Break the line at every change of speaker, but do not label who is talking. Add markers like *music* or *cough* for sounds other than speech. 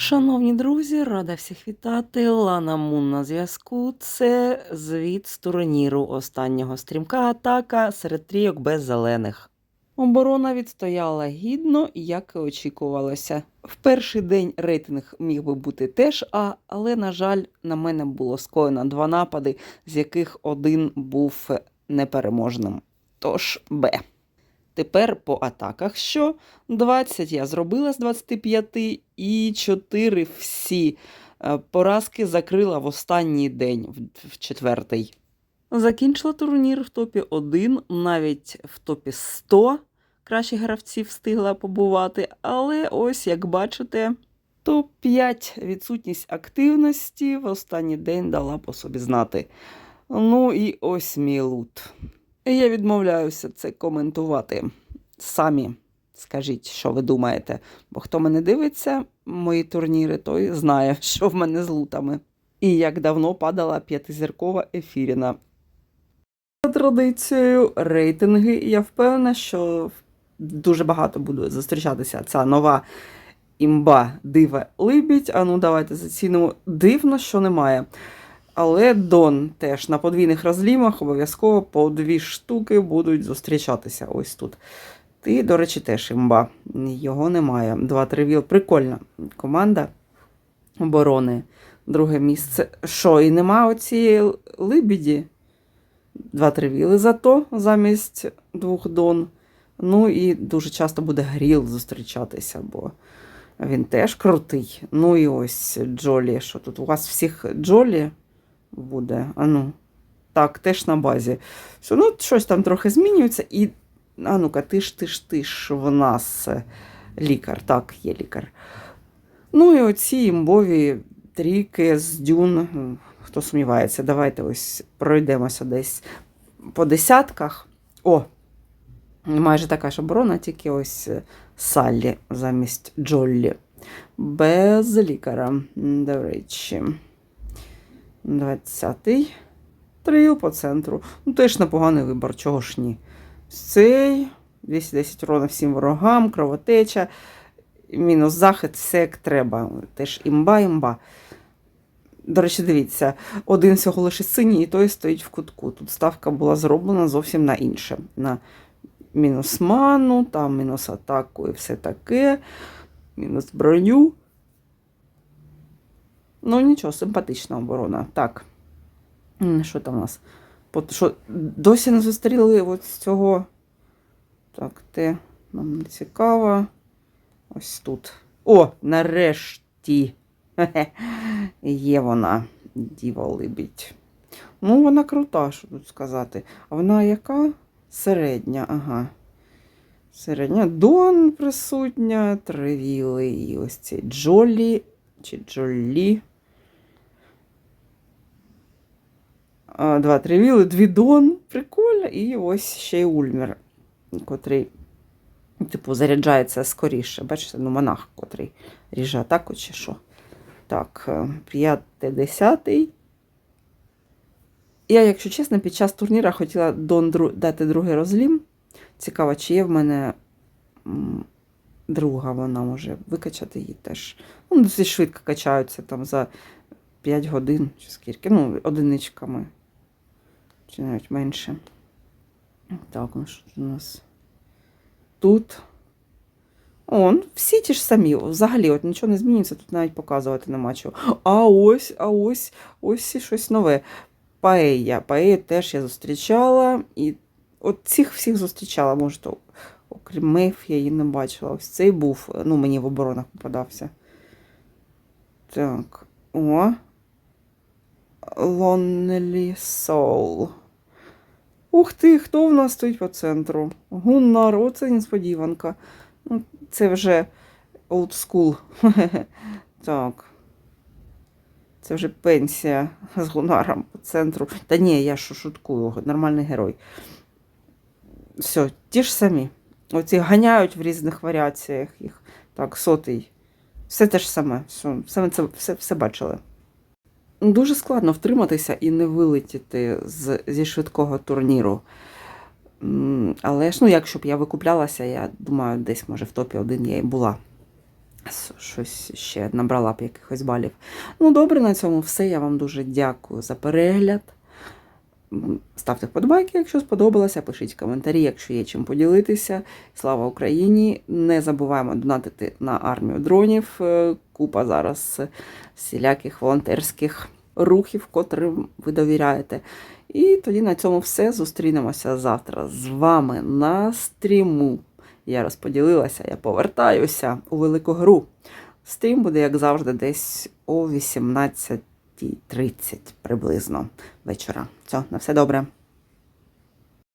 Шановні друзі, рада всіх вітати. Лана Мун на зв'язку. Це звіт з турніру останнього стрімка атака серед трійок без зелених. Оборона відстояла гідно, як і очікувалося. В перший день рейтинг міг би бути теж А, але, на жаль, на мене було скоєно два напади, з яких один був непереможним. Тож Б. Тепер по атаках що? 20 я зробила з 25 і 4 всі е, поразки закрила в останній день, в- четвертий. Закінчила турнір в топі 1, навіть в топі 100 кращих гравців встигла побувати, але ось як бачите, топ-5 відсутність активності в останній день дала по собі знати. Ну і ось мій лут. Я відмовляюся це коментувати. Самі скажіть, що ви думаєте. Бо хто мене дивиться, мої турніри, той знає, *laughs* що в мене з лутами. І як давно падала п'ятизіркова ефіріна. За традицією, рейтинги, я впевнена, що дуже багато буде зустрічатися ця нова імба дива либідь. А ну давайте зацінимо. Дивно, що немає. Але Дон теж на подвійних розлімах обов'язково по дві штуки будуть зустрічатися ось тут. Ти, до речі, теж імба. Його немає. Два-три віл. Прикольна команда оборони. Друге місце. Що, і нема оцієї либіді? Два-три віли зато замість двох Дон. Ну і дуже часто буде Гріл зустрічатися, бо він теж крутий. Ну і ось Джолі. Що тут? У вас всіх Джолі буде? А ну. Так, теж на базі. Все, ну, щось там трохи змінюється. І, а ну-ка, ти ж, ти ж, ти ж в нас е, лікар. Так, є лікар. Ну і оці імбові трійки з дюн. Хто сумнівається, давайте ось пройдемося десь по десятках. О, майже така ж оборона, тільки ось е, Саллі замість Джоллі. Без лікаря, до речі. 20-й. Трил по центру. Ну, теж непоганий вибор, чого ж ні. Цей 210 урона всім ворогам, кровотеча, мінус захист, все як треба. Теж імба-імба. До речі, дивіться, один всього лише синій, і той стоїть в кутку. Тут ставка була зроблена зовсім на інше. На мінус ману, там мінус атаку і все таке, мінус броню. Ну, нічого, симпатична оборона. Так. Що там у нас? Що, досі не зустріли от з цього. Так, те нам не цікаво. Ось тут. О, нарешті. Є вона, діва либідь. Ну, вона крута, що тут сказати. А вона яка? Середня, ага. Середня. Дон присутня, тривіли і ось ці Джолі чи Джолі. Два тривіли, дві Дон, прикольно. І ось ще й Ульмер, котрий, типу, заряджається скоріше. Бачите, ну, монах, котрий ріже атаку чи що. Так, е, п'ятий, десятий. Я, якщо чесно, під час турніра хотіла Дон дати другий розлім. Цікаво, чи є в мене друга, вона може викачати її теж. Ну, досить швидко качаються там за 5 годин чи скільки. Ну, одиничками. Чи навіть менше. Так, ну що у нас? Тут. О, ну, всі ті ж самі. Взагалі, от нічого не змінюється, тут навіть показувати нема чого. А ось, а ось, ось і щось нове. Паея. Паея теж я зустрічала. І от цих всіх зустрічала, може, то, окрім Мейф, я її не бачила. Ось цей був, ну, мені в оборонах попадався. Так. О. Lonely Soul. Ух ти, хто в нас стоїть по центру? Гуннар, оце несподіванка. Ну, Це вже old school. *laughs* Так. Це вже пенсія з Гунаром по центру. Та ні, я що шуткую, нормальний герой. Все, ті ж самі. Оці ганяють в різних варіаціях їх. Так, сотий. Все те ж саме. Все, все, все, все бачили. Дуже складно втриматися і не вилетіти з, зі швидкого турніру. Але ж, ну, якщо б я викуплялася, я думаю, десь, може, в топі один я і була. щось ще набрала б якихось балів. Ну, добре, на цьому все. Я вам дуже дякую за перегляд. Ставте вподобайки, якщо сподобалося, пишіть коментарі, якщо є чим поділитися. Слава Україні! Не забуваємо донатити на армію дронів. Е, Купа зараз всіляких волонтерських рухів, котрим ви довіряєте. І тоді на цьому все. Зустрінемося завтра з вами на стріму. Я розподілилася, я повертаюся у велику гру. Стрім буде, як завжди, десь о 18.30 приблизно вечора. Все, на все добре.